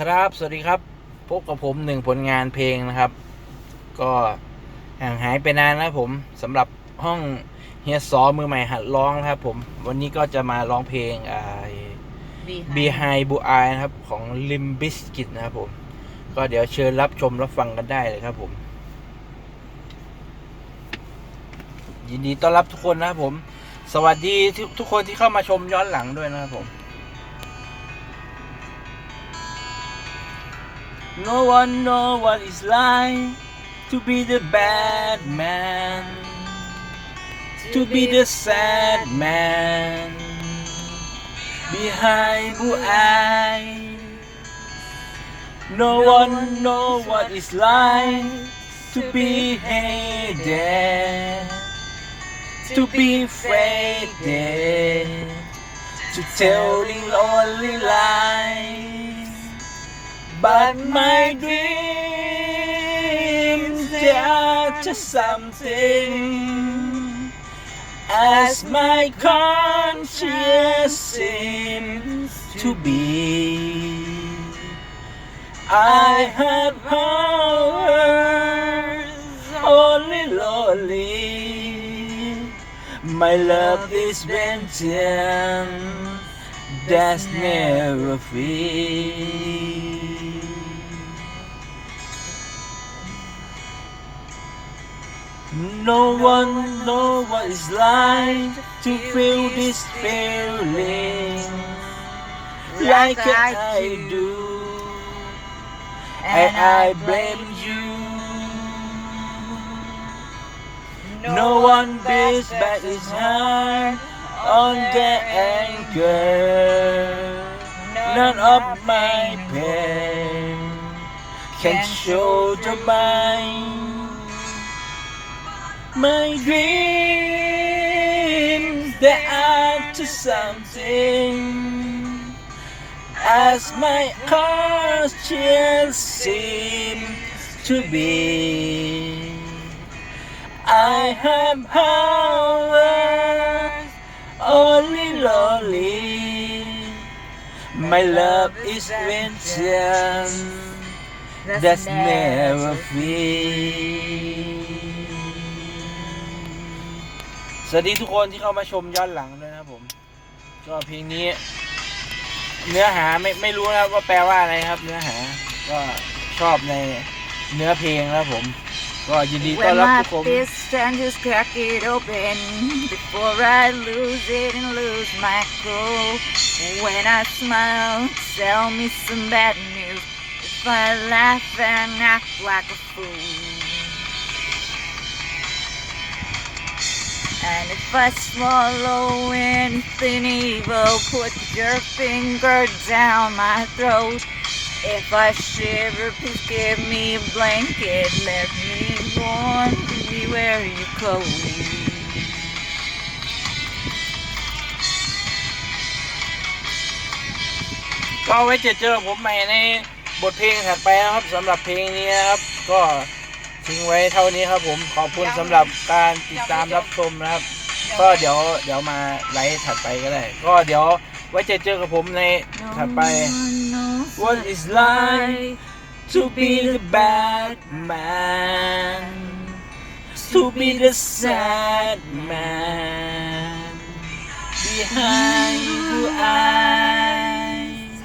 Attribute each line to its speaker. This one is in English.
Speaker 1: ครับ สวัสดีครับ พบกับผมหนึ่งผลงานเพลงนะครับ ก็ห่างหายไปนานนะครับผมสำหรับห้องเฮียซอมือใหม่หัดร้องนะครับผม วันนี้ก็จะมาร้องเพลงอ่า Behind Blue Eye นะครับของ Limp Bizkit นะครับผม ก็เดี๋ยวเชิญรับชมรับฟังกันได้เลยครับผม ยินดีต้อนรับทุกคนนะครับผม สวัสดีทุกทุกคนที่เข้ามาชมย้อนหลังด้วยนะครับผม No one know what it's like to be the bad man, to be the sad man. Behind blue eyes. No one know what it's like to be hated, to be faded, to telling lonely lies. But my dreams, they are just something as my conscience seems to be. I have powers only lonely. My love is vengeance that's never free. No one know what it's like to feel this feeling like I do, and I blame you. No one beats back his heart on the anchor. None of my pain can show the mind. My dreams, they are to something as my conscience seems to be. I have powers only lonely. My love is vengeance that's never free สวัสดีทุกคนที่เข้ามาชมย้อนหลังด้วยนะครับผม ก็เพลงนี้ เนื้อหาไม่ไม่รู้นะครับว่าแปลว่าอะไรครับ เนื้อหา ก็ชอบในเนื้อเพลงนะครับผม ก็ยินดีต้อน
Speaker 2: When
Speaker 1: รับ
Speaker 2: my
Speaker 1: ทุกคน
Speaker 2: fist and just crack it open before I lose it and lose my cool. When I smile, tell me some bad news. If I laugh and act like a fool. And if I swallow anything evil, put your finger down my throat. If I shiver, please give me a blanket. Let me warm me where you cold.
Speaker 1: ก็ไว้เจอเจอผมใหม่ในบทเพลงถัดไปนะครับสำหรับเพลงนี้นะครับ ก็ ทิ้งไว้เท่านี้ครับผมขอบคุณสำหรับการติดตามรับชมนะครับ ก็เดี๋ยวเดี๋ยวมาไลฟ์ถัดไปก็ได้ ก็เดี๋ยวไว้เจอเจอกับผมในถัดไป What is life to be the bad man to be the sad man behind your eyes